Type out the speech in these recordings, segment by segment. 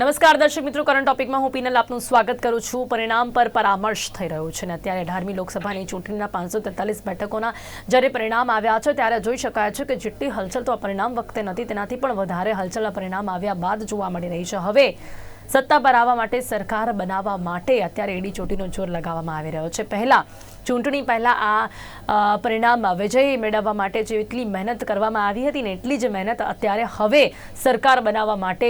નમસ્કાર, દર્શક મિત્રો. કરંટ ટોપિકમાં હું પીનલ આપનું સ્વાગત કરું છું. પરિણામ પર પરામર્શ થઈ રહ્યો છે અને અત્યારે અઢારમી લોકસભાની ચૂંટણીના પાંચસો તેતાલીસ બેઠકોના જ્યારે પરિણામ આવ્યા છે, ત્યારે જોઈ શકાય છે કે જેટલી હલચલ તો આ પરિણામ વખતે નથી, તેનાથી પણ વધારે હલચલના પરિણામ આવ્યા બાદ જોવા મળી રહી છે. હવે સત્તા પર આવવા માટે, સરકાર બનાવવા માટે અત્યારે એડી ચોટીનો જોર લગાવવામાં આવી રહ્યો છે. પહેલા ચૂંટણી પહેલા આ પરિણામ વિજય મેળવવા માટે જેટલી મહેનત કરવામાં આવી હતી ને એટલી જ મહેનત અત્યારે હવે સરકાર બનાવવા માટે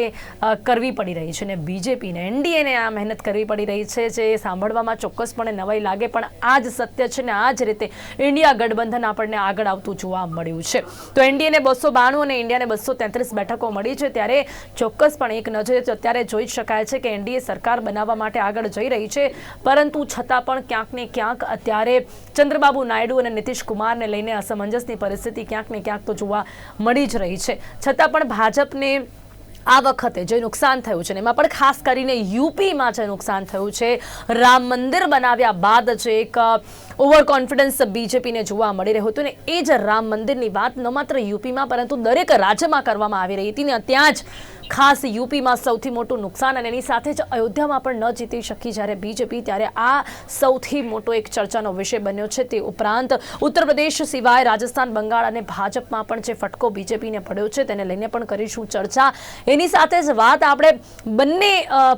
કરવી પડી રહી છે ને બીજેપીને એનડીએને આ મહેનત કરવી પડી રહી છે જે સાંભળવામાં ચોક્કસપણે નવાઈ લાગે, પણ આ જ સત્ય છે ને આ જ રીતે ઇન્ડિયા ગઠબંધન આપણને આગળ આવતું જોવા મળ્યું છે. તો એનડીએને બસો બાણું અને ઇન્ડિયાને બસો તેત્રીસ બેઠકો મળી છે, ત્યારે ચોક્કસપણે એક નજરે અત્યારે જોઈ જ શકાય છે કે એનડીએ સરકાર બનાવવા માટે આગળ જઈ રહી છે, પરંતુ છતાં પણ ક્યાંક ને ક્યાંક અત્યારે ચંદ્રબાબુ નાયડુ અને નીતિશ કુમારને લઈને અસમંજસની પરિસ્થિતિ ક્યાંક ને ક્યાંક તો જોવા મળી જ રહી છે. છતાં પણ ભાજપને આ વખતે જે નુકસાન થયું છે એમાં પણ ખાસ કરીને યુપીમાં જે નુકસાન થયું છે, રામ મંદિર બનાવ્યા બાદ જે એક ઓવર કોન્ફિડન્સ બીજેપીને જોવા મળી રહ્યું હતું ને, એ જ રામ મંદિરની વાત ન માત્ર યુપીમાં પરંતુ દરેક રાજ્યમાં કરવામાં આવી રહી હતી ને, ત્યાં જ ખાસ યુપીમાં સૌથી મોટું નુકસાન અને એની સાથે જ અયોધ્યામાં પણ ન જીતી શકી જ્યારે બીજેપી, ત્યારે આ સૌથી મોટો એક ચર્ચાનો વિષય બન્યો છે. તે ઉપરાંત ઉત્તર પ્રદેશ સિવાય રાજસ્થાન, બંગાળ અને ભાજપમાં પણ જે ફટકો બીજેપીને પડ્યો છે તેને લઈને પણ કરીશું ચર્ચા. એની સાથે જ વાત આપણે બંને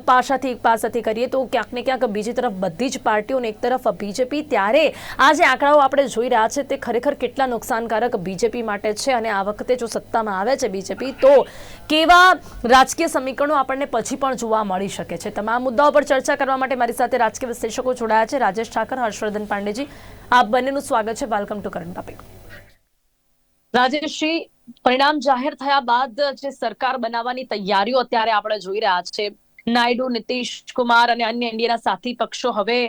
પાસાથી, એક પાસાથી કરીએ તો ક્યાંક ને ક્યાંક બીજી તરફ બધી જ પાર્ટીઓને એક તરફ બીજેપી. ત્યારે આ જે આંકડાઓ આપણે જોઈ રહ્યા છે તે ખરેખર કેટલા નુકસાનકારક બીજેપી માટે છે અને આ વખતે જો સત્તામાં આવે છે બીજેપી, તો કેવા રાજકીય સમીકરણો આપણને પછી પણ જોવા મળી શકે છે. તમામ મુદ્દાઓ પર ચર્ચા કરવા માટે મારી સાથે રાજકીય વિશ્લેષકો જોડાયા છે. રાજેશ ઠાકર, હર્ષવર્ધન પાંડેજી, આપ બંનેનું સ્વાગત છે. Welcome to current topic Rajeshji, પરિણામ જાહેર થયા બાદ જે સરકાર બનાવવાની તૈયારીઓ અત્યારે આપણે જોઈ રહ્યા છે, નાયડુ, નીતિશ કુમાર અને અન્ય ઇન્ડિયાના સાથી પક્ષો હવે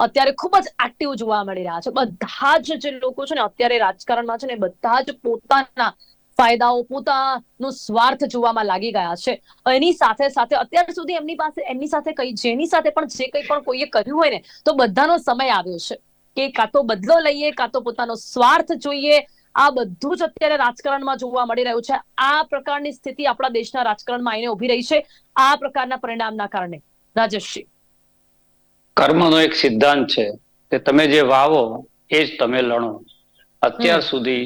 અત્યારે ખૂબ જ એક્ટિવ જોવા મળી રહ્યા છે. બધા જ જે લોકો છે ને અત્યારે રાજકારણમાં છે ને બધા જ પોતાના ફાયદાઓ પોતાનો સ્વાર્થ જોવામાં લાગી ગયા છે. એની સાથે સાથે અત્યાર સુધી એમની પાસે એમની સાથે કઈ જેની સાથે પણ જે કંઈ પણ કોઈએ કર્યું હોય ને તો બધાનો સમય આવ્યો છે. કે કાં તો બદલો લઈએ કાં તો પોતાનો સ્વાર્થ જોઈએ. આ બધું જ અત્યારે રાજકારણમાં જોવા મળી રહ્યું છે. આ પ્રકારની સ્થિતિ આપણા દેશના રાજકારણમાં આવીને ઊભી રહી છે. આ પ્રકારના પરિણામના કારણે. રાજેશજી કર્મનો એક સિદ્ધાંત છે કે તમે જે વાવો એ જ તમે લણો. અત્યાર સુધી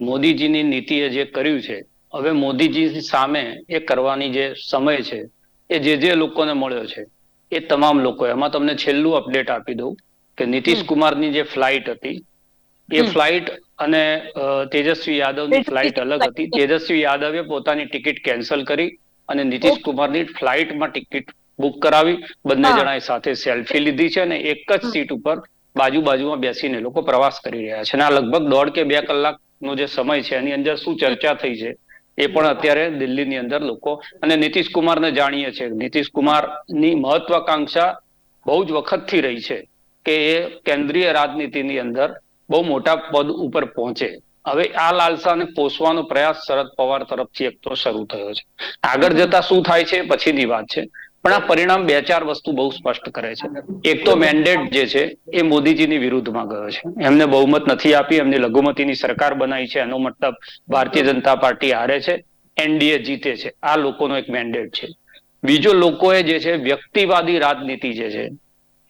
મોદીજીની નીતિએ જે કર્યું છે હવે મોદીજી સામે એ કરવાની જે સમય છે એ જે જે લોકોને મળ્યો છે એ તમામ લોકો એમાં તમને છેલ્લું અપડેટ આપી દઉં કે નીતિશ. કુમારની જે ફ્લાઇટ હતી એ ફ્લાઇટ અને તેજસ્વી યાદવની ફ્લાઇટ અલગ હતી. તેજસ્વી યાદવે પોતાની ટિકિટ કેન્સલ કરી અને નીતિશ. કુમારની ફ્લાઇટમાં ટિકિટ બુક કરાવી. બંને જણાએ સાથે સેલ્ફી લીધી છે અને એક જ સીટ ઉપર બાજુ બાજુમાં બેસીને લોકો પ્રવાસ કરી રહ્યા છે. અને આ લગભગ દોઢ કે બે કલાકનો જે સમય છે, એની અંદર શું ચર્ચા થઈ છે, એ પણ અત્યારે દિલ્હીની અંદર લોકો અને નીતિશ કુમારને જાણીએ છીએ. નીતિશ કુમારની મહત્વાકાંક્ષા બહુ જ વખતથી રહી છે કે એ કેન્દ્રીય રાજનીતિની અંદર બહુ મોટા પદ ઉપર પહોંચે. હવે આ લાલસાને પોષવાનો પ્રયાસ શરદ પવાર તરફથી એક તો શરૂ થયો છે. આગળ જતા શું થાય છે, પછીની વાત છે. પણ આ પરિણામ બે ચાર વસ્તુ બહુ સ્પષ્ટ કરે છે. એક તો મેન્ડેટ જે છે, એ મોદીજીની વિરુદ્ધમાં ગયો છે. એમને બહુમત નથી આપી, એમની લઘુમતીની સરકાર બનાવી છે, એનો મતલબ ભારતીય જનતા પાર્ટી હારે છે, એનડીએ જીતે છે. આ લોકોનો એક મેન્ડેટ છે. બીજો લોકોએ જે છે, વ્યક્તિવાદી રાજનીતિ જે છે,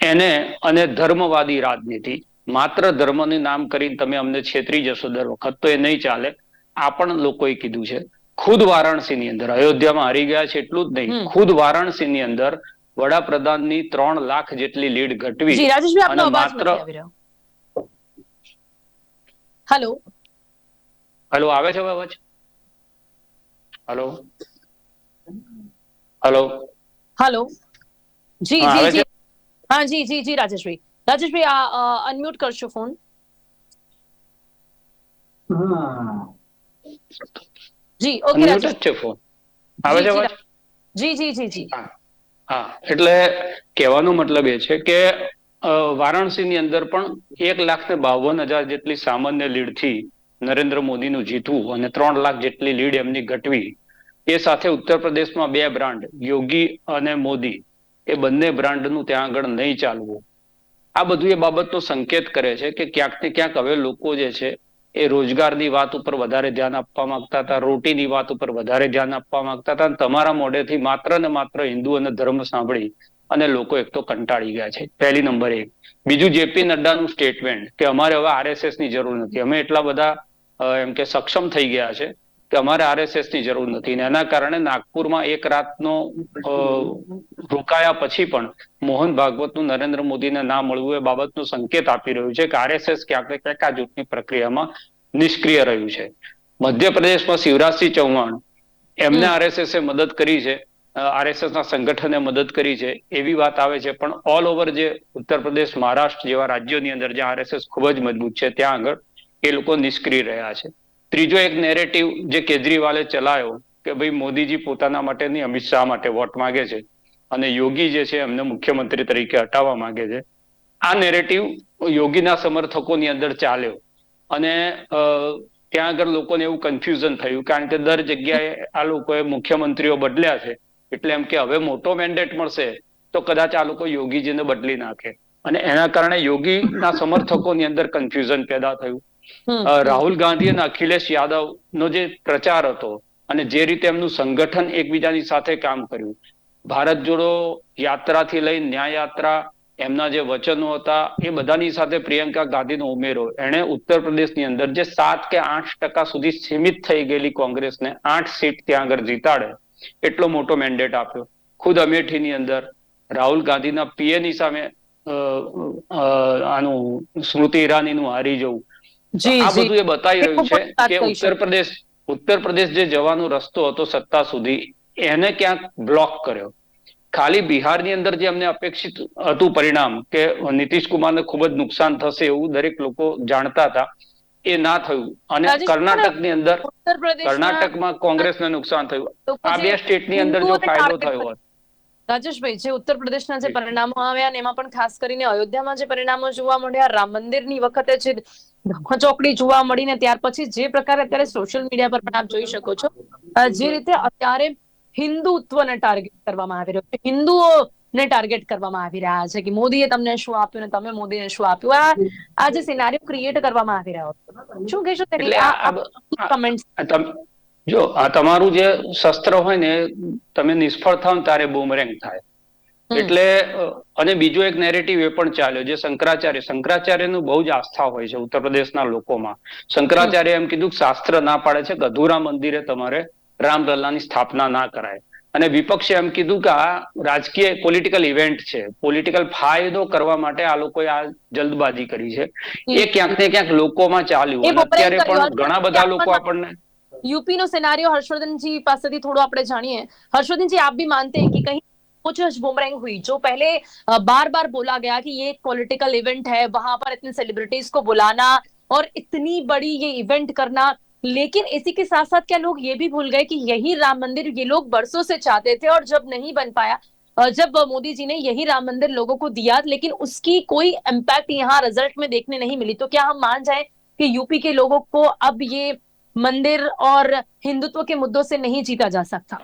એને અને ધર્મવાદી રાજનીતિ, માત્ર ધર્મનું નામ કરીને તમે અમને છેતરી જશો દર વખત, તો એ નહીં ચાલે. આ પણ લોકોએ કીધું છે. ખુદ વારાણસીની અંદર. અયોધ્યામાં હારી ગયા છે એટલું જ નહીં. ખુદ ખુદ વારાણસીની અંદર વડાપ્રધાનની ત્રણ લાખ જેટલી લીડ ઘટવી જી રાજેશભાઈ આપનો અને માત્ર- હેલો. હેલો આવે છે અવાજ? હેલો. હેલો. હેલો. જી જી જી. હા જી જી જી રાજેશભાઈ. રાજેશભાઈ આ અનમ્યુટ કરશો ફોન. જી ઓકે રાજેશ. છે ફોન આવે છે અવાજ? જી જી જી જી. હા એટલે કહેવાનો મતલબ એ છે કે વારાણસીની અંદર પણ એક લાખ ને બાવન હજાર જેટલી સામાન્ય લીડથી નરેન્દ્ર મોદીનું જીતવું અને ત્રણ લાખ જેટલી લીડ એમની ઘટવી એ સાથે ઉત્તર પ્રદેશમાં બે બ્રાન્ડ યોગી અને મોદી એ બંને બ્રાન્ડનું ત્યાં આગળ નહીં ચાલવું. આ બધું એ બાબતનો સંકેત કરે છે કે ક્યાંક ને ક્યાંક હવે લોકો જે છે એ રોજગારની વાત ઉપર વધારે ધ્યાન આપવા માંગતા હતા, રોટીની વાત ઉપર વધારે ધ્યાન આપવા માંગતા હતા તમારા મોઢેથી માત્ર ને માત્ર હિન્દુ અને ધર્મ સાંભળી અને લોકો એક તો કંટાળી ગયા છે. પહેલી નંબર એક. બીજું જેપી નડ્ડાનું સ્ટેટમેન્ટ કે અમારે હવે આરએસએસની જરૂર નથી. અમે એટલા બધા એમ કે સક્ષમ થઈ ગયા છે કે અમારે આરએસએસની જરૂર નથી અને એના કારણે નાગપુરમાં એક રાતનો રોકાયા પછી પણ મોહન ભાગવતનું નરેન્દ્ર મોદીને ના મળવું એ બાબતનો સંકેત આપી રહ્યું છે કે આરએસએસ ક્યાંક ને ક્યાંક આ જૂથની પ્રક્રિયામાં નિષ્ક્રિય રહ્યું છે. મધ્યપ્રદેશમાં શિવરાજસિંહ ચૌહાણ એમને. આરએસએસ એ મદદ કરી છે આરએસએસ ના સંગઠને મદદ કરી છે એવી વાત આવે છે. પણ ઓલ ઓવર જે ઉત્તર પ્રદેશ મહારાષ્ટ્ર જેવા રાજ્યોની અંદર જ્યાં આરએસએસ ખૂબ જ મજબૂત છે ત્યાં આગળ એ લોકો નિષ્ક્રિય રહ્યા છે. ત્રીજો એક નેરેટિવ જે કેજરીવાલે ચલાયો કે ભાઈ મોદીજી પોતાના માટે નહીં, અમિત શાહ માટે વોટ માંગે છે અને યોગી જે છે એમને મુખ્યમંત્રી તરીકે હટાવવા માંગે છે. આ નેરેટિવ યોગીના સમર્થકોની અંદર ચાલ્યો અને ત્યાં આગળ લોકોને એવું કન્ફ્યુઝન થયું કારણ કે દર જગ્યાએ આ લોકોએ મુખ્યમંત્રીઓ બદલ્યા છે એટલે એમ કે હવે મોટો મેન્ડેટ મળશે તો કદાચ આ લોકો યોગીજીને બદલી નાખે. અને એના કારણે યોગીના સમર્થકોની અંદર કન્ફ્યુઝન પેદા થયું. રાહુલ ગાંધી અને અખિલેશ યાદવ નો જે પ્રચાર હતો અને જે રીતે એમનું સંગઠન એકબીજાની સાથે કામ કર્યું, ભારત જોડો યાત્રાથી લઈ ન્યાય યાત્રા, એમના જે વચનો હતા, એ બધાની સાથે પ્રિયંકા ગાંધીનો ઉમેરો. એણે ઉત્તર પ્રદેશની અંદર જે સાત કે આઠ ટકા સુધી સીમિત થઈ ગયેલી કોંગ્રેસને આઠ સીટ ત્યાં આગળ જીતાડે, એટલો મોટો મેન્ડેટ આપ્યો. ખુદ અમેઠીની અંદર રાહુલ ગાંધીના પીએની સામે આનું સ્મૃતિ ઈરાનીનું હારી જવું આ બધું એ બતાવી રહ્યું છે કે ઉત્તર પ્રદેશ ઉત્તર પ્રદેશ જે જવાનો રસ્તો હતો સત્તા સુધી એને ક્યાંક બ્લોક કર્યો. ખાલી બિહારની અંદર જે અમને અપેક્ષિત હતું પરિણામ કે નીતિશ કુમારને ખૂબ જ નુકસાન થશે એવું દરેક લોકો જાણતા હતા એ ના થયું. અને કર્ણાટકની અંદર કર્ણાટકમાં કોંગ્રેસને નુકસાન થયું. આ બે સ્ટેટની અંદર જો ફાયદો થયો હોત રાજેશભાઈ જે ઉત્તર પ્રદેશના જે પરિણામો આવ્યા એમાં પણ ખાસ કરીને અયોધ્યામાં જે પરિણામો જોવા મળ્યા રામ મંદિરની વખતે જે ચોકડી જોવા મળીને ત્યાર પછી જે પ્રકારે અત્યારે સોશિયલ મીડિયા પર પણ આપ જોઈ શકો છો જે રીતે અત્યારે હિન્દુત્વને ટાર્ગેટ કરવામાં આવી રહ્યો છે હિન્દુઓને ટાર્ગેટ કરવામાં આવી રહ્યા છે કે મોદીએ તમને શું આપ્યું ને તમે મોદીને શું આપ્યું? આ આ જે સિનારીઓ ક્રિએટ કરવામાં આવી રહ્યો છે. શું કહેશો કમેન્ટ જો આ તમારું જે શસ્ત્ર હોય ને તમે નિષ્ફળ થાવ ત્યારે બૂમરેંગ થાય. એટલે અને બીજો એક નેરેટિવ એ પણ ચાલ્યો જે શંકરાચાર્ય શંકરાચાર્યનું બહુ જ આસ્થા હોય છે ઉત્તર પ્રદેશના લોકોમાં. શંકરાચાર્ય એમ કીધું શાસ્ત્ર ના પાડે છે ગધુરા મંદિરે તમારે રામલલ્લાની સ્થાપના ના કરાય. અને વિપક્ષે એમ કીધું કે આ રાજકીય પોલિટિકલ ઇવેન્ટ છે. પોલિટિકલ ફાયદો કરવા માટે આ લોકોએ આ જલ્દબાજી કરી છે. એ ક્યાંક ને ક્યાંક લોકોમાં ચાલ્યું. અત્યારે પણ ઘણા બધા લોકો આપણને યુપી નો સિનારીઓ હર્ષવર્ધનજી પાસેથી થોડો આપણે જાણીએ. હર્ષવર્ધનજી આપ બી માનતે કે કઈ कुछ बुमरैंग हुई जो पहले बार बार बोला गया कि ये एक पॉलिटिकल इवेंट है, वहाँ पर इतने सेलिब्रिटीज को बुलाना और इतनी बड़ी ये इवेंट करना। लेकिन इसी के साथ साथ क्या लोग ये भी भूल गए कि यही राम मंदिर ये लोग बरसों से चाहते थे और जब नहीं बन पाया जब मोदी जी ने यही राम मंदिर लोगों को दिया, लेकिन उसकी कोई इम्पैक्ट यहाँ रिज़ल्ट में देखने नहीं मिली। तो क्या हम मान जाए कि यूपी के लोगों को अब ये मंदिर और हिंदुत्व के मुद्दों से नहीं जीता जा सकता?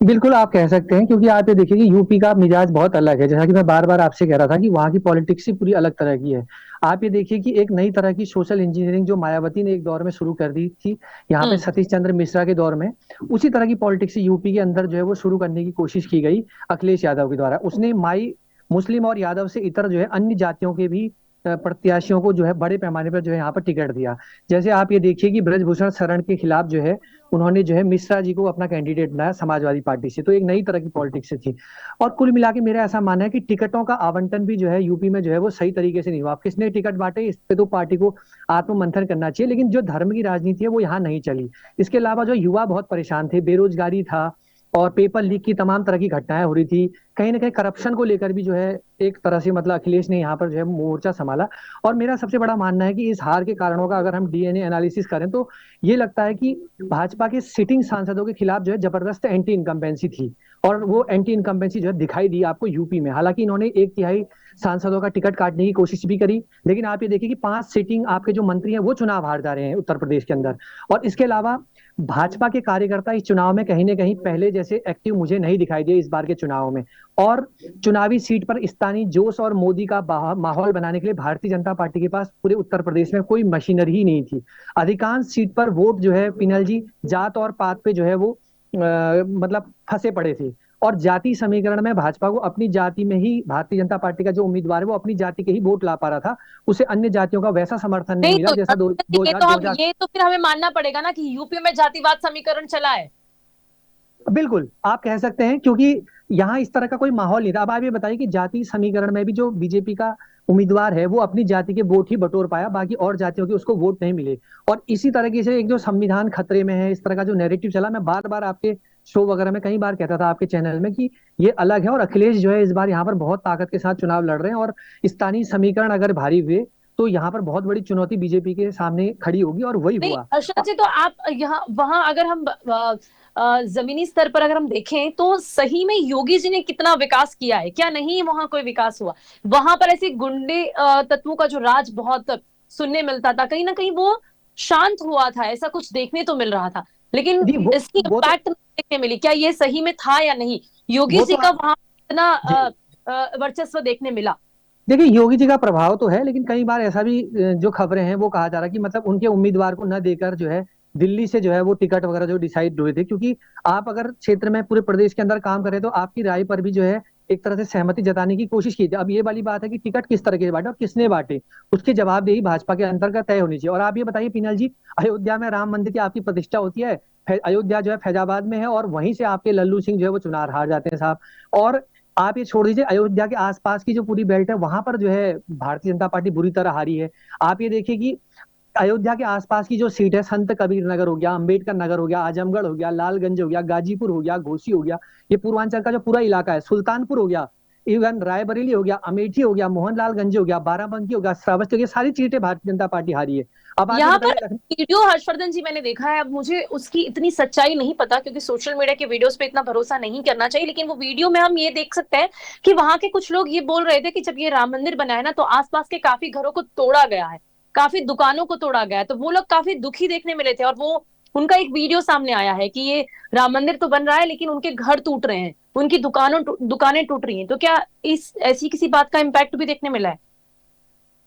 बिल्कुल आप कह सकते हैं क्योंकि आप ये देखिए कि यूपी का मिजाज बहुत अलग है। जैसा कि मैं बार बार आपसे कह रहा था कि वहाँ की पॉलिटिक्स ही पूरी अलग तरह की है। आप ये देखिए कि एक नई तरह की सोशल इंजीनियरिंग जो मायावती ने एक दौर में शुरू कर दी थी यहाँ पे हम्म। सतीश चंद्र मिश्रा के दौर में उसी तरह की पॉलिटिक्स यूपी के अंदर जो है वो शुरू करने की कोशिश की गई अखिलेश यादव के द्वारा। उसने माई मुस्लिम और यादव से इतर जो है अन्य जातियों के भी प्रत्याशियों को जो है बड़े पैमाने पर जो है यहाँ पर टिकट दिया। जैसे आप ये देखिए कि ब्रजभूषण शरण के खिलाफ जो है, उन्होंने जो है मिश्रा जी को अपना कैंडिडेट बनाया समाजवादी पार्टी से तो एक नई तरह की पॉलिटिक्स थी। और कुल मिला के मेरा ऐसा मानना है कि टिकटों का आवंटन भी जो है यूपी में जो है वो सही तरीके से नहीं हुआ। किसने टिकट बांटे, इस पे तो पार्टी को आत्ममंथन करना चाहिए, लेकिन जो धर्म की राजनीति है वो यहाँ नहीं चली। इसके अलावा जो युवा बहुत परेशान थे, बेरोजगारी था और पेपर लीक की तमाम तरह की घटनाएँ हो रही थी। कहीं ना कहीं करप्शन को लेकर भी जो है, एक तरह से मतलब अखिलेश ने यहाँ पर जो है मोर्चा संभाला। और मेरा सबसे बड़ा मानना है कि इस हार के कारणों का अगर हम डीएनए एनालिसिस करें तो ये लगता है कि भाजपा के सिटिंग सांसदों के खिलाफ जो है ज़बरदस्त एंटी इनकम्बेंसी थी। और वो एंटी इनकम्बेंसी जो है दिखाई दी आपको यूपी में। हालाँकि इन्होंने एक तिहाई सांसदों का टिकट काटने की कोशिश भी करी, लेकिन आप ये देखिए कि पाँच सिटिंग आपके जो मंत्री हैं, वो चुनाव हार जा रहे हैं उत्तर प्रदेश के अंदर। और इसके अलावा भाजपा के कार्यकर्ता इस चुनाव में कहीं ना कहीं पहले जैसे एक्टिव मुझे नहीं दिखाई दिए इस बार के चुनाव में। और चुनावी सीट पर स्थानीय जोश और मोदी का माहौल बनाने के लिए भारतीय जनता पार्टी के पास पूरे उत्तर प्रदेश में कोई मशीनरी ही नहीं थी। अधिकांश सीट पर वोट जो है पिनल जी जात और पात पे जो है वो आ, मतलब फंसे पड़े थे। और जाति समीकरण में भाजपा को अपनी जाति में ही भारतीय जनता पार्टी का जो उम्मीदवार है वो अपनी जाति के ही वोट ला पा रहा था उसे अन्य जातियों का वैसा समर्थन नहीं नहीं मिला तो जैसा दो, दो ये हज़ार तो दो हम ये तो फिर हमें मानना पड़ेगा ना कि यूपी में जातिवाद समीकरण चला है। बिल्कुल आप कह सकते हैं क्योंकि यहाँ इस तरह का कोई माहौल नहीं था। अब आप ये बताइए कि जाति समीकरण में भी जो बीजेपी का उम्मीदवार है वो अपनी जाति के वोट ही बटोर पाया बाकी और जातियों के उसको वोट नहीं मिले। और इसी तरीके से एक जो संविधान खतरे में है इस तरह का जो नैरेटिव चला मैं बार बार आपके शो वगैरह में कई बार कहता था आपके चैनल में कि ये अलग है और अखिलेश जो है इस बार यहाँ पर बहुत ताकत के साथ चुनाव लड़ रहे हैं और स्थानीय समीकरण अगर भारी हुए तो यहाँ पर बहुत बड़ी चुनौती बीजेपी के सामने खड़ी होगी और वही हुआ। अर्षद जी तो आप यहाँ वहाँ अगर हम जमीनी स्तर पर अगर हम देखें तो सही में योगी जी ने कितना विकास किया है? क्या नहीं वहाँ कोई विकास हुआ? वहाँ पर ऐसे गुंडे तत्वों का जो राज बहुत सुनने मिलता था कहीं ना कहीं वो शांत हुआ था ऐसा कुछ देखने तो मिल रहा था। लेकिन इसकी वो तो- इम्पैक्ट देखने मिली। क्या ये सही में था या नहीं? योगी जी तो का वहाँ इतना वर्चस्व देखने मिला। देखिए योगी जी का प्रभाव तो है लेकिन कई बार ऐसा भी जो खबरें हैं वो कहा जा रहा है कि मतलब उनके उम्मीदवार को न देकर जो है दिल्ली से जो है वो टिकट वगैरह जो डिसाइड हुए थे। क्योंकि आप अगर क्षेत्र में पूरे प्रदेश के अंदर काम करें तो आपकी राय पर भी जो है एक तरह से सहमति जताने की कोशिश की थी। अब ये वाली बात है कि टिकट किस तरह के बांटे और किसने बांटे, उसकी जवाबदेही भाजपा के अंतर्गत तय होनी चाहिए। और आप ये बताइए पिनल जी, अयोध्या में राम मंदिर की आपकी प्रतिष्ठा होती है अयोध्या जो है फैजाबाद में है और वहीं से आपके लल्लू सिंह जो है वो चुनाव हार जाते हैं साहब। और आप ये छोड़ दीजिए, अयोध्या के आसपास की जो पूरी बेल्ट है, वहाँ पर जो है भारतीय जनता पार्टी बुरी तरह हारी है। आप ये देखिए कि अयोध्या के आसपास की जो सीट है संत कबीर नगर हो गया अंबेडकर नगर हो गया आजमगढ़ हो गया लालगंज हो गया गाजीपुर हो गया घोसी हो गया ये पूर्वांचल का जो पूरा इलाका है सुल्तानपुर हो गया इवन रायबरेली हो गया अमेठी हो गया मोहनलालगंज हो गया बाराबंकी हो गया श्रावस्ती हो गया सारी सीटें भारतीय जनता पार्टी हारी है अब यहाँ पर वीडियो हर्षवर्धन जी मैंने देखा है अब मुझे उसकी इतनी सच्चाई नहीं पता क्योंकि सोशल मीडिया के वीडियोस पे इतना भरोसा नहीं करना चाहिए लेकिन वो वीडियो में हम ये देख सकते हैं कि वहाँ के कुछ लोग ये बोल रहे थे कि जब ये राम मंदिर बना है ना तो आसपास के काफ़ी घरों को तोड़ा गया है काफ़ी दुकानों को तोड़ा गया तो वो लोग काफ़ी दुखी देखने मिले थे और वो, उनका एक वीडियो सामने आया है कि ये राम मंदिर तो बन रहा है, लेकिन उनके घर टूट रहे हैं। उनकी दुकानों दुकानें टूट रही हैं। तो क्या इस, ऐसी किसी बात का इम्पैक्ट भी देखने मिला है?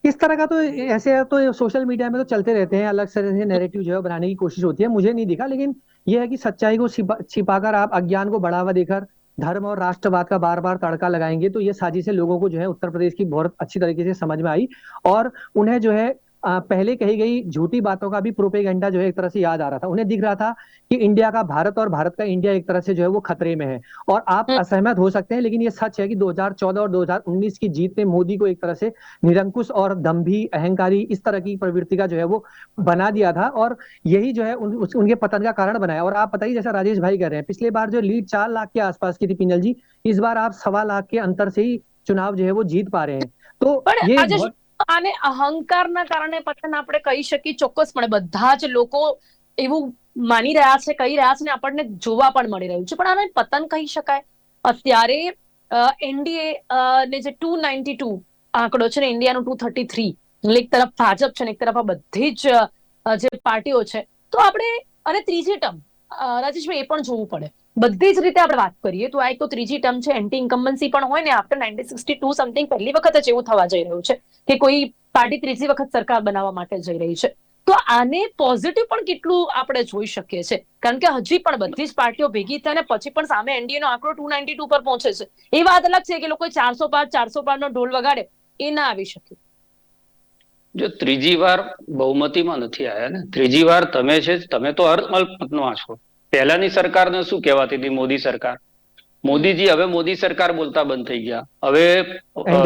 इस तरह का तो ऐसे तो सोशल मीडिया में तो चलते रहते हैं, अलग से नैरेटिव जो है बनाने की कोशिश होती है। मुझे नहीं दिखा, लेकिन ये है कि सच्चाई को छिपा, छिपाकर आप अज्ञान को बढ़ावा देकर धर्म और राष्ट्रवाद का बार बार तड़का लगाएँगे तो ये साजिशें लोगों को जो है उत्तर प्रदेश की बहुत अच्छी तरीके से समझ में आई और उन्हें जो है पहले कही गई झूठी बातों का भी प्रोपेगेंडा जो है एक तरह से याद आ रहा था। उन्हें दिख रहा था कि इंडिया का भारत और भारत का इंडिया एक तरह से जो है वो खतरे में है। और आप हम्म। असहमत हो सकते हैं लेकिन ये सच है कि 2014 और 2019 की जीत ने मोदी को एक तरह से निरंकुश और दम्भी अहंकारी इस तरह की प्रवृत्ति का जो है वो बना दिया था और यही जो है उन, उनके पतन का कारण बनाया। और आप बताइए जैसा राजेश भाई कह रहे हैं पिछले बार जो लीड चार लाख के आसपास की थी पिंजल जी इस बार आप सवा लाख के अंतर से ही चुनाव जो है वो जीत पा रहे हैं। तो ये અને અહંકારના કારણે પતન આપણે કહી શકીએ ચોક્કસ પણ બધા જ લોકો એવું માની રહ્યા છે, કહી રહ્યા છે ને આપણને જોવા પણ મળી રહ્યું છે. પણ આને પતન કહી શકાય? અત્યારે એનડીએ ને જે ટુ નાઇન્ટી ટુ આંકડો છે ને ઇન્ડિયાનું ટુ થર્ટી થ્રી એક તરફ ભાજપ છે ને એક તરફ આ બધી જ જે પાર્ટીઓ છે. તો આપણે, અને ત્રીજી ટર્મ રાજેશભાઈ, એ પણ જોવું પડે. બધી જ રીતે આપણે વાત કરીએ, તો આ એક તો ત્રીજી ટર્મ છે એન્ટી ઇન્કમ્બન્સી પણ હોય ને after nineteen sixty two something પહેલી વખત જ એવું થવા જઈ રહ્યું છે, કે કોઈ પાર્ટી ત્રીજી વખત સરકાર બનાવવા માટે જઈ રહી છે. તો આને પોઝિટિવ પણ કેટલું આપણે જોઈ શકીએ છે કારણ કે હજી પણ બધી જ પાર્ટીઓ ભેગી થઈને પછી પણ સામે એનડીએ નો આંકડો ટુ નાઇન્ટી ટુ પર પહોંચે છે. એ વાત અલગ છે કે લોકો ચારસો પાંચ ચારસો પાંચ નો ઢોલ વગાડે, એ ના આવી શક્યું જો ત્રીજી વાર બહુમતીમાં નથી આવ્યા ને, ત્રીજી વાર તમે છે તમે તો અલ્પમતમાં છો. પહેલાની સરકારને શું કહેવાતી હતી? મોદી સરકાર. મોદીજી હવે મોદી સરકાર બોલતા બંધ થઈ ગયા. હવે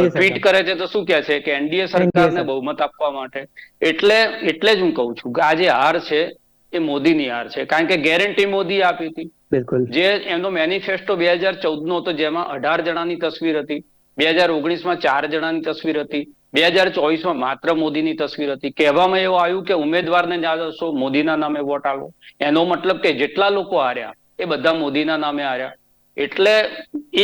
ટ્વીટ કરે છે તો શું કહે છે? કે એનડીએ સરકારને બહુમત આપવા માટે. એટલે એટલે જ હું કહું છું કે આ જે હાર છે એ મોદીની હાર છે. કારણ કે ગેરંટી મોદી આપી હતી. જે એમનો મેનિફેસ્ટો બે હજાર ચૌદ નો હતો જેમાં અઢાર જણાની તસવીર હતી. બે હજાર ઓગણીસમાં ચાર જણાની તસવીર હતી. બે હજાર ચોવીસમાં માત્ર મોદીની તસવીર હતી. કહેવામાં એવું આવ્યું કે ઉમેદવારને આદર્શો મોદીના નામે વોટ આલો. એનો મતલબ કે જેટલા લોકો હાર્યા એ બધા મોદીના નામે હાર્યા. એટલે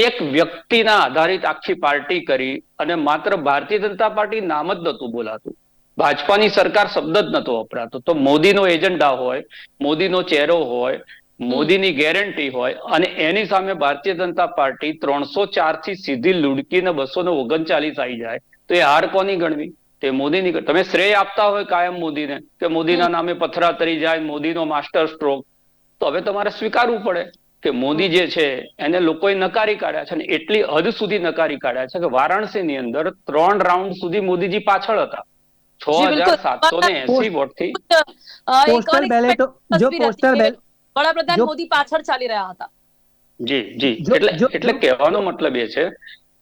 એક વ્યક્તિના આધારિત આખી પાર્ટી કરી અને માત્ર ભારતીય જનતા પાર્ટી નામ જ નહોતું બોલાતું. ભાજપાની સરકાર શબ્દ જ નહોતો વપરાતો. તો મોદીનો એજન્ડા હોય, મોદીનો ચહેરો હોય, મોદીની ગેરંટી હોય અને એની સામે ભારતીય જનતા પાર્ટી ત્રણસો ચારથી સીધી લુડકીને બસો ને ઓગણચાલીસ આવી જાય. તો એ હાર કોની ગણવી? તે મોદીની તમે શ્રેય આપતા હોય કાયમ મોદીને કે મોદીના નામે પથરા તરી જાય મોદીનો માસ્ટર સ્ટ્રોક. તો હવે તમારે સ્વીકારવું પડે કે મોદી જે છે એને લોકોએ નકારી કાઢ્યા છે અને એટલી હદ સુધી નકારી કાઢ્યા છે કે વારાણસીની અંદર ત્રણ રાઉન્ડ સુધી મોદીજી પાછળ હતા. છ હજાર સાતસો ને એસી વોટથી પોસ્ટલ બેલેટ જો પોસ્ટલ બેલેટ વડાપ્રધાન મોદી પાછળ ચાલી રહ્યા હતા? જી જી. એટલે એટલે કહેવાનો મતલબ એ છે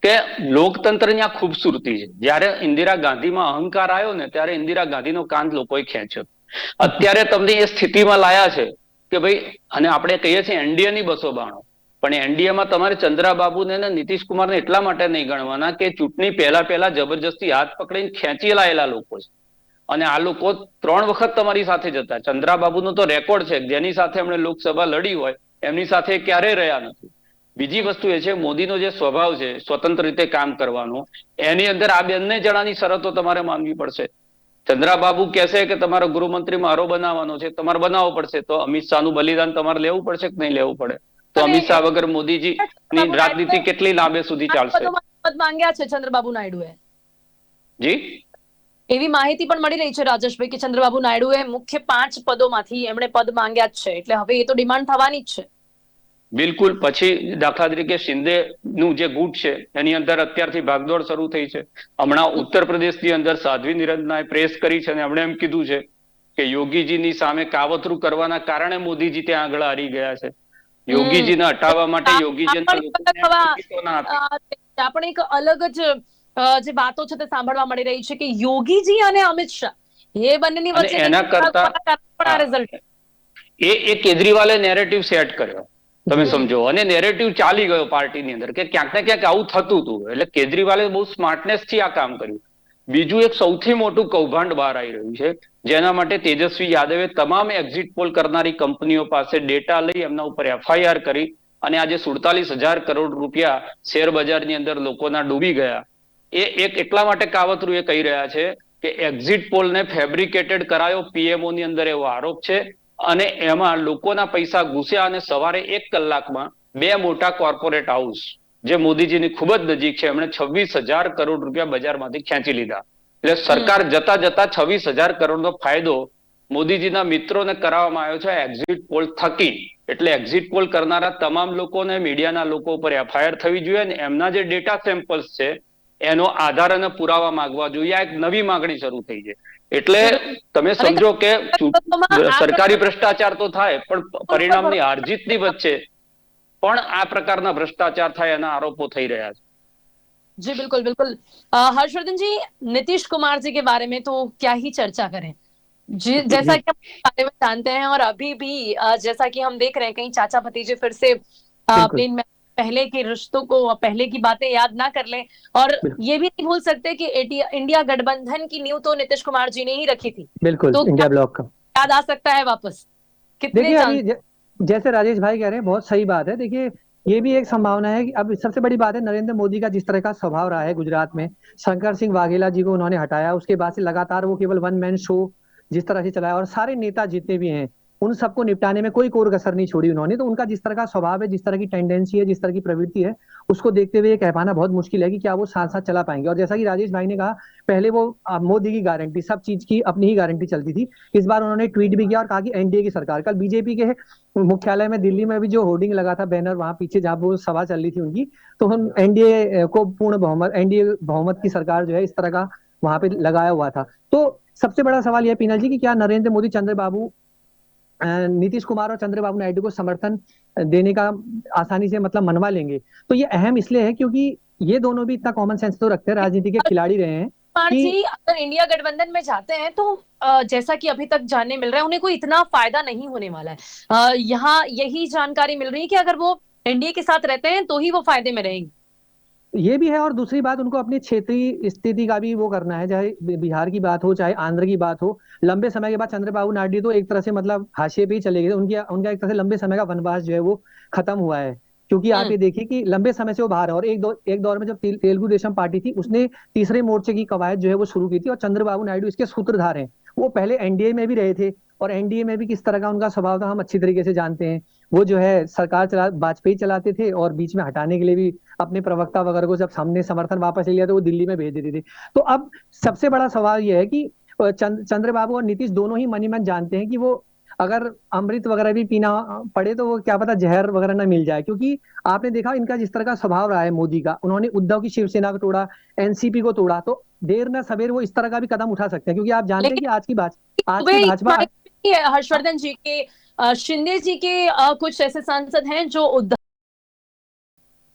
કે લોકતંત્રની આ ખૂબસૂરતી છે. જ્યારે ઇન્દિરા ગાંધીમાં અહંકાર આવ્યો ને ત્યારે ઇન્દિરા ગાંધીનો કાંત લોકોએ ખેંચ્યો. અત્યારે તમને એ સ્થિતિમાં લાયા છે કે ભાઈ, અને આપણે કહીએ છીએ એનડીએ ની બસો બાણું. પણ એનડીએમાં તમારે ચંદ્રાબાબુને ને નીતિશ એટલા માટે નહીં ગણવાના કે ચૂંટણી પહેલા પહેલા જબરજસ્તી હાથ પકડીને ખેંચી લાયેલા લોકો છે. અને આ લોકો ત્રણ વખત તમારી સાથે જતા. ચંદ્રાબાબુનો તો રેકોર્ડ છે. જેની સાથે એમણે લોકસભા લડી હોય, એમની સાથે ક્યારેય રહ્યા નથી. બીજી વસ્તુ એ છે મોદીનો જે સ્વભાવ છે સ્વતંત્ર રીતે કામ કરવાનો એની અંદર આ બંને જણાની શરતો તમારે માનવી પડશે. ચંદ્રાબાબુ કહેશે કે તમારો ગૃહમંત્રી મારો બનાવવાનો છે તમારે બનાવવો પડશે તો અમિત શાહનું બલિદાન તમારે લેવું પડશે કે નહીં લેવું પડે? તો અમિત શાહ વગર મોદીજી ની રાજનીતિ કેટલી લાંબે સુધી ચાલશે? પદ માંગ્યા છે ચંદ્રબાબુ નાયડુએ. જી? એવી માહિતી પણ મળી રહી છે રાજેશભાઈ કે ચંદ્રબાબુ નાયડુએ મુખ્ય પાંચ પદોમાંથી એમણે પદ માંગ્યા જ છે એટલે હવે એ તો ડિમાન્ડ થવાની જ છે. બિલકુલ. પછી દાખલા તરીકે શિંદે નું જે ગુટ છે એની અંદર અત્યારથી ભાગદોડ શરૂ થઈ છે. હમણાં ઉત્તર પ્રદેશની અંદર સાધ્વી નિરંજનાએ પ્રેસ કરી છે અને એમણે એમ કીધું છે કે યોગીજીની સામે કાવતરું કરવાના કારણે મોદીજી ત્યાં આગળ હારી ગયા છે. યોગીજીને હટાવવા માટે યોગીજી યોગીજીના આ પણ લોકોને થવા- ટિકિટો ના આપી. અ, આ પણ એક અલગ જ જે વાતો છે તે સાંભળવા મળી રહી છે કે યોગીજી અને અમિત શાહ એ બંનેની વચ્ચે એના કરતા- એ એ કેજરીવાલે નેરેટિવ સેટ કર્યો. તમે સમજો. અને નેરેટિવ ચાલી ગયો પાર્ટીની અંદર કે ક્યાંક ને ક્યાંક આવું થતું હતું. એટલે કેજરીવાલે બહુ સ્માર્ટનેસથી આ કામ કર્યું. બીજું એક સૌથી મોટું કૌભાંડ બહાર આવી રહ્યું છે, જેના માટે તેજસ્વી યાદવે તમામ એક્ઝિટ પોલ કરનારી કંપનીઓ પાસે ડેટા લઈ એમના ઉપર એફઆઈઆર કરી અને આજે સુડતાલીસ હજાર કરોડ રૂપિયા શેર બજારની અંદર લોકોના ડૂબી ગયા. એ એક એટલા માટે કાવતરું એ કહી રહ્યા છે કે એક્ઝિટ પોલને ફેબ્રિકેટેડ કરાયો પીએમઓ ની અંદર એવો આરોપ છે અને એમાં લોકોના પૈસા ઘૂસ્યા અને સવારે એક કલાકમાં બે મોટા કોર્પોરેટ હાઉસ જે મોદીજીની ખૂબ જ નજીક છે એમણે છવ્વીસ હજાર કરોડ રૂપિયા બજારમાંથી ખેંચી લીધા. એટલે સરકાર જતા જતા છવ્વીસ હજાર કરોડનો ફાયદો મોદીજીના મિત્રોને કરાવવામાં આવ્યો છે એક્ઝિટ પોલ થકી. એટલે એક્ઝિટ પોલ કરનારા તમામ લોકોને મીડિયાના લોકો ઉપર એફઆઈઆર થવી જોઈએ અને એમના જે ડેટા સેમ્પલ્સ છે એનો આધાર અને પુરાવા માંગવા જોઈએ. આ એક નવી માંગણી શરૂ થઈ છે. એટલે તમે સમજો કે ચૂં- સરકારી ભ્રષ્ટાચાર તો થાય પણ પરિણામની હારજીતની વચ્ચે પણ આ પ્રકારના ભ્રષ્ટાચાર થાય એના આરોપો થઈ રહ્યા છે जी बिल्कुल बिल्कुल अ, हर्षवर्धन जी नीतीश कुमार जी के बारे में तो क्या ही चर्चा करें जी जैसा कि हम बारे में जानते हैं और अभी भी अ, जैसा कि हम देख रहे हैं कहीं चाचा भतीजे फिर से अ, बिल्कुल। पहले के रिश्तों को पहले की बातें याद ना कर लें। और ये भी नहीं भूल सकते कि इंडिया गठबंधन की नींव तो नीतीश कुमार जी ने ही रखी थी। बिल्कुल तो इंडिया ब्लॉक का। याद आ सकता है वापस? कितने जैसे राजेश भाई कह रहे हैं बहुत सही बात है। देखिए ये भी एक संभावना है कि अब सबसे बड़ी बात है नरेंद्र मोदी का जिस तरह का स्वभाव रहा है गुजरात में शंकर सिंह वाघेला जी को उन्होंने हटाया उसके बाद से लगातार वो केवल वन मैन शो जिस तरह से चलाया और सारे नेता जितने भी हैं उन सबको निपटाने में कोई कोर कसर नहीं छोड़ी उन्होंने। तो उनका जिस तरह का स्वभाव है जिस तरह की टेंडेंसी है जिस तरह की प्रवृत्ति है उसको देखते हुए ये कह पाना बहुत मुश्किल है कि क्या वो साथ साथ चला पाएँगे। और जैसा कि राजेश भाई ने कहा पहले वो मोदी की गारंटी सब चीज़ की अपनी ही गारंटी चलती थी। इस बार उन्होंने ट्वीट भी किया और कहा कि एनडीए की सरकार कल बीजेपी के मुख्यालय में दिल्ली में भी जो होर्डिंग लगा था बैनर वहाँ पीछे जहाँ वो सभा चल रही थी उनकी तो हम एनडीए को पूर्ण बहुमत एनडीए बहुमत की सरकार जो है इस तरह का वहाँ पे लगाया हुआ था। तो सबसे बड़ा सवाल यह पीनल जी कि क्या नरेंद्र मोदी चंद्रबाबू अ, नीतीश कुमार और चंद्रबाबू नायडू को समर्थन देने का आसानी से मतलब मनवा लेंगे। तो ये अहम इसलिए है क्योंकि ये दोनों भी इतना कॉमन सेंस तो रखते हैं राजनीति के खिलाड़ी रहे हैं जी अगर इंडिया गठबंधन में जाते हैं तो जैसा कि अभी तक जानने मिल रहा है उन्हें कोई इतना फ़ायदा नहीं होने वाला है। यहाँ यही जानकारी मिल रही है कि अगर वो एनडीए के साथ रहते हैं तो ही वो फ़ायदे में रहेंगे। ये भी है और दूसरी बात उनको अपनी क्षेत्रीय स्थिति का भी वो करना है चाहे बिहार की बात हो चाहे आंध्र की बात हो। लंबे समय के बाद चंद्रबाबू नायडू तो एक तरह से मतलब हाशिए पे ही चले गए। उनकी उनका एक तरह से लंबे समय का वनवास जो है वो खत्म हुआ है। क्योंकि आप हम्म। ये देखिए कि लंबे समय से वो बाहर है और एक दौर एक दौर में जब तेल- तेलुगु देशम पार्टी थी उसने तीसरे मोर्चे की कवायद जो है वो शुरू की थी और चंद्रबाबू नायडू इसके सूत्रधार हैं। वो पहले एनडीए में भी रहे थे और एनडीए में भी किस तरह का उनका स्वभाव था हम अच्छी तरीके से जानते हैं। वो जो है सरकार चला वाजपेयी चलाते थे और बीच में हटाने के लिए भी अपने प्रवक्ता वगैरह को जब सामने समर्थन वापस ले लिया तो वो दिल्ली में भेज देते थे। तो अब सबसे बड़ा सवाल यह है कि चंद चंद्रबाबू और नीतीश दोनों ही मनी मन जानते हैं कि वो अगर अमृत वगैरह भी पीना पड़े तो वो क्या पता जहर वगैरह ना मिल जाए। क्योंकि आपने देखा इनका जिस तरह का स्वभाव रहा है मोदी का उन्होंने उद्धव की शिवसेना को तोड़ा एनसीपी को तोड़ा तो देर न सवेर वो इस तरह का भी कदम उठा सकते हैं। क्योंकि आप जानते हैं कि आज की बात आज की भाजपा हर्षवर्धन जी के शिंदे जी के कुछ ऐसे सांसद हैं जो उद्धव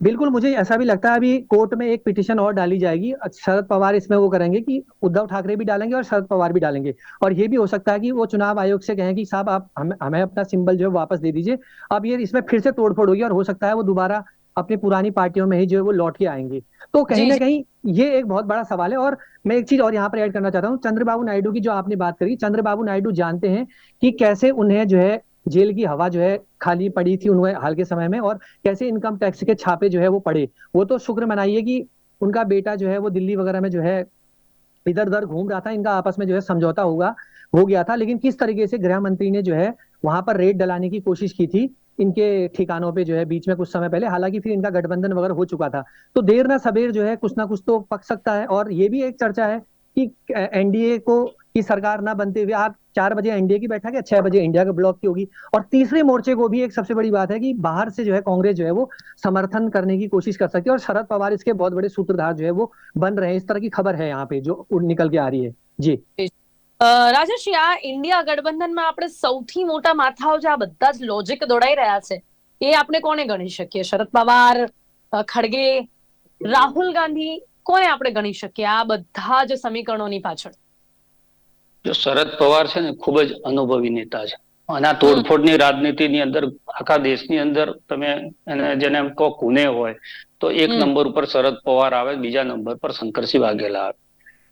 बिल्कुल मुझे ऐसा भी लगता है अभी कोर्ट में एक पिटिशन और डाली जाएगी। शरद पवार इसमें वो करेंगे कि उद्धव ठाकरे भी डालेंगे और शरद पवार भी डालेंगे। और ये भी हो सकता है कि वो चुनाव आयोग से कहें कि साहब आप हमें हमें अपना सिंबल जो है वापस दे दीजिए। अब ये इसमें फिर से तोड़फोड़ होगी और हो सकता है वो दोबारा अपनी पुरानी पार्टियों में ही जो है वो लौट के आएँगे। तो कहीं ना कहीं ये एक बहुत बड़ा सवाल है और मैं एक चीज़ और यहाँ पर ऐड करना चाहता हूँ। चंद्रबाबू नायडू की जो आपने बात करी चंद्रबाबू नायडू जानते हैं कि कैसे उन्हें जो है जेल की हवा जो है खाली पड़ी थी उन्हें हाल के समय में, और कैसे इनकम टैक्स के छापे जो है वो पड़े। वो तो शुक्र मनाइए कि उनका बेटा जो है वो दिल्ली वगैरह में जो है इधर उधर घूम रहा था, इनका आपस में जो है समझौता होगा, हो गया था। लेकिन किस तरीके से गृह मंत्री ने जो है वहाँ पर रेड डलाने की कोशिश की थी, इनके ठिकानों पे जो है बीच में कुछ समय पहले, हालाँकि फिर इनका गठबंधन वगैरह हो चुका था। तो देर ना सबेर जो है कुछ ना कुछ तो पक सकता है, और ये भी एक चर्चा है कि एनडीए को की सरकार ना बनते हुए आप चार बजे एनडीए की बैठक है छह बजे इंडिया के ब्लॉक की होगी और तीसरे मोर्चे को भी एक सबसे बड़ी बात है कि बाहर से जो है कांग्रेस जो है वो समर्थन करने की कोशिश कर सकती है और शरद पवार इसके बहुत बड़े सूत्रधार जो है वो बन रहे हैं इस तरह की खबर है यहाँ पे जो उड़ निकल के आ रही है जी અ, રાજેશજી આ ઇન્ડિયા ગઠબંધનમાં આપણે સૌથી મોટા માથાઓ જે આ બધા જ લોજિક દોડાઈ રહ્યા છે એ આપણે કોને ગણી શકીએ શરદ પવાર અ, ખડગે રાહુલ ગાંધી કોને આપણે ગણી શકીએ આ બધા જ સમીકરણોની પાછળ જો શરદ પવાર છે ને ખૂબ જ અનુભવી નેતા છે. અને આ તોડફોડની રાજનીતિની અંદર આખા દેશની અંદર તમે એને જેને એમ કહો કુને હોય તો એક નંબર ઉપર શરદ પવાર આવે બીજા નંબર પર શંકરસિંહ વાઘેલા આવે.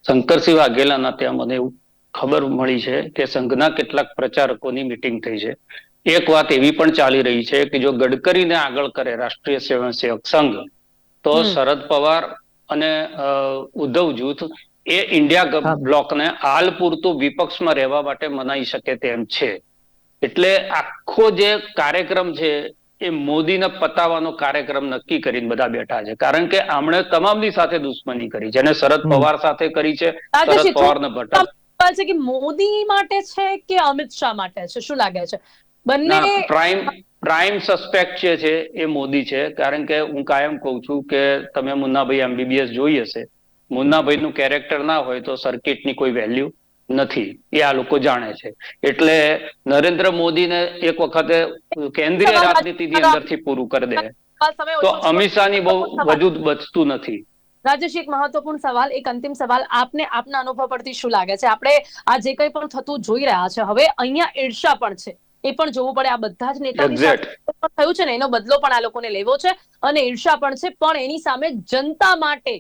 શંકરસિંહ વાઘેલાના ત્યાં મને એવું ખબર મળી છે કે સંઘના કેટલાક પ્રચારકોની મિટિંગ થઈ છે. એક વાત એવી પણ ચાલી રહી છે કે જો ગડકરીને આગળ કરે રાષ્ટ્રીય સ્વયંસેવક સંઘ તો શરદ પવાર અને ઉદ્ધવ જૂથ એ ઇન્ડિયા. બ્લોકને હાલ પૂરતું વિપક્ષમાં રહેવા માટે મનાઈ શકે તેમ છે. એટલે આખો જે કાર્યક્રમ છે એ મોદીને પતાવવાનો કાર્યક્રમ નક્કી કરીને બધા બેઠા છે. કારણ કે આમણે તમામની સાથે દુશ્મની કરી છે અને શરદ પવાર સાથે કરી છે શરદ પવારને ભટ્ટ. છે કે મોદી માટે છે કે અમિત શાહ માટે છે? શું લાગે છે? બંને પ્રાઇમ પ્રાઇમ સસ્પેક્ટ જે છે એ મોદી છે. કારણ કે હું કાયમ કહું છું કે તમે મુન્નાભાઈ એમબીબીએસ જોઈ હશે. મુન્નાભાઈ નું કેરેક્ટર ના હોય તો સર્કિટની કોઈ વેલ્યુ નથી. એ આ લોકો જાણે છે. એટલે નરેન્દ્ર મોદીને એક વખતે કેન્દ્રીય રાજનીતિની અંદરથી પૂરું કરી દે. તો અમિત શાહની બહુ વધુ બચતું નથી. રાજેશ એક મહત્વપૂર્ણ સવાલ એક અંતિમ સવાલ આપને આપના અનુભવ પરથી શું લાગે છે? આપણે આ જે કંઈ પણ થતું જોઈ રહ્યા છે હવે અહીંયા ઈર્ષા પણ છે. એ પણ જોવું પડે. આ બધા જ પણ થયું છે ને એનો બદલો પણ આ લોકોને લેવો છે અને ઈર્ષા પણ છે. પણ એની સામે જનતા માટે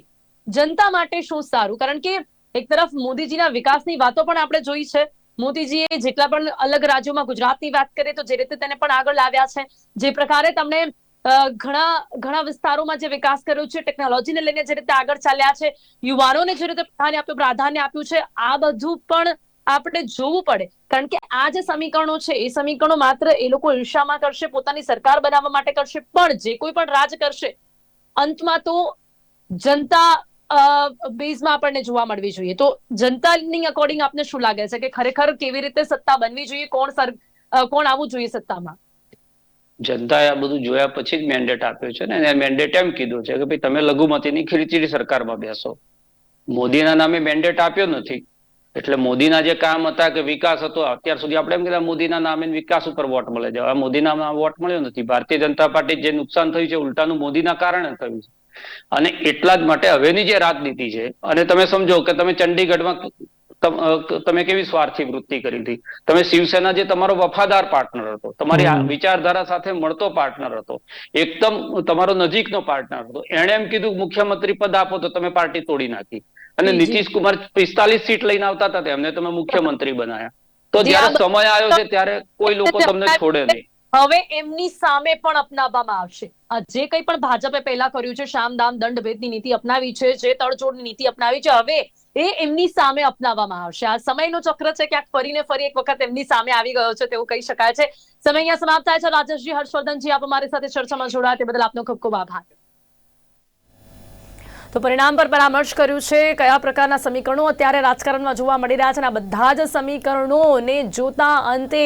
જનતા માટે શું સારું? કારણ કે એક તરફ મોદીજીના વિકાસની વાતો પણ આપણે જોઈ છે. મોદીજીએ જેટલા પણ અલગ રાજ્યોમાં ગુજરાતની વાત કરીએ તો જે રીતે તેને પણ આગળ લાવ્યા છે. જે પ્રકારે તમને ઘણા ઘણા વિસ્તારોમાં જે વિકાસ કર્યો છે, ટેકનોલોજીને લઈને જે રીતે આગળ ચાલ્યા છે, યુવાનોને જે રીતે પ્રાધાન્ય આપ્યું પ્રાધાન્ય આપ્યું છે, આ બધું પણ આપણે જોવું પડે. કારણ કે આ જે સમીકરણો છે, એ સમીકરણો માત્ર એ લોકો ઈર્ષામાં કરશે, પોતાની સરકાર બનાવવા માટે કરશે, પણ જે કોઈ પણ રાજ કરશે, અંતમાં તો જનતા બેઝમાં આપણને જોવા મળવી જોઈએ. તો જનતાની અકોર્ડિંગ આપને શું લાગે છે કે ખરેખર કેવી રીતે સત્તા બનવી જોઈએ? કોણ સર કોણ આવવું જોઈએ સત્તામાં? જનતાએ આ બધું જોયા પછી જ મેન્ડેટ આપ્યો છે ને મેન્ડેટ એમ કીધું છે કે ભાઈ તમે લઘુમતીની ખીચડી સરકારમાં બેસો. મોદીના નામે મેન્ડેટ આપ્યો નથી. એટલે મોદીના જે કામ હતા કે વિકાસ હતો અત્યાર સુધી આપણે એમ કીધા મોદીના નામે વિકાસ ઉપર વોટ મળે છે. હવે મોદીના વોટ મળ્યો નથી. ભારતીય જનતા પાર્ટી જે નુકસાન થયું છે ઉલટાનું મોદીના કારણે થયું છે. અને એટલા જ માટે હવેની જે રાજનીતિ છે અને તમે સમજો કે તમે ચંડીગઢમાં તમે કેવી સ્વાર્થી વૃત્તિ કરી હતી? તમે શિવસેના જે તમારો વફાદાર પાર્ટનર હતો તમારી વિચારધારા સાથે મળતો પાર્ટનર હતો એકદમ તમારો નજીકનો પાર્ટનર હતો. એણે એમ કીધું મુખ્યમંત્રી પદ આપો તો તમે પાર્ટી તોડી નાખી. અને. નીતિશ કુમાર પિસ્તાલીસ સીટ લઈને આવતા હતા તેમને તમે મુખ્યમંત્રી બનાયા. તો જયારે સમય આવ્યો છે ત્યારે કોઈ લોકો તમને છોડે નહીં. હવે એમની સામે પણ અપનાવવામાં આવશે. જે કંઈ પણ ભાજપે પહેલા કર્યું છે શામ દામ દંડ ભેદની નીતિ અપનાવી છે જે તળજોડની નીતિ અપનાવી છે હવે એ એમની સામે અપનાવવામાં આવશે. આ સમયનો ચક્ર છે ક્યાંક ફરીને ફરી એક વખત એમની સામે આવી ગયો છે તેવું કહી શકાય છે. સમય અહીંયા સમાપ્ત થાય છે. રાજેશજી હર્ષવર્ધનજી આપ અમારી સાથે ચર્ચામાં જોડાયા તે બદલ આપનો ખૂબ ખૂબ આભાર. તો પરિણામ પર પરામર્શ કર્યું છે કયા પ્રકારના સમીકરણો અત્યારે રાજકારણમાં જોવા મળી રહ્યા છે અને આ બધા જ સમીકરણોને જોતા અંતે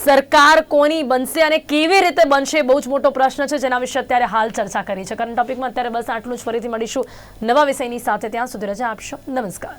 સરકાર કોની બનશે અને કેવી રીતે બનશે બહુ જ મોટો પ્રશ્ન છે, જેના વિશે અત્યારે હાલ ચર્ચા કરી છે. કરંટ ટોપિકમાં અત્યારે બસ આટલું જ. ફરીથી મળીશું નવા વિષયની સાથે. ત્યાં સુધી રજા આપશો. નમસ્કાર.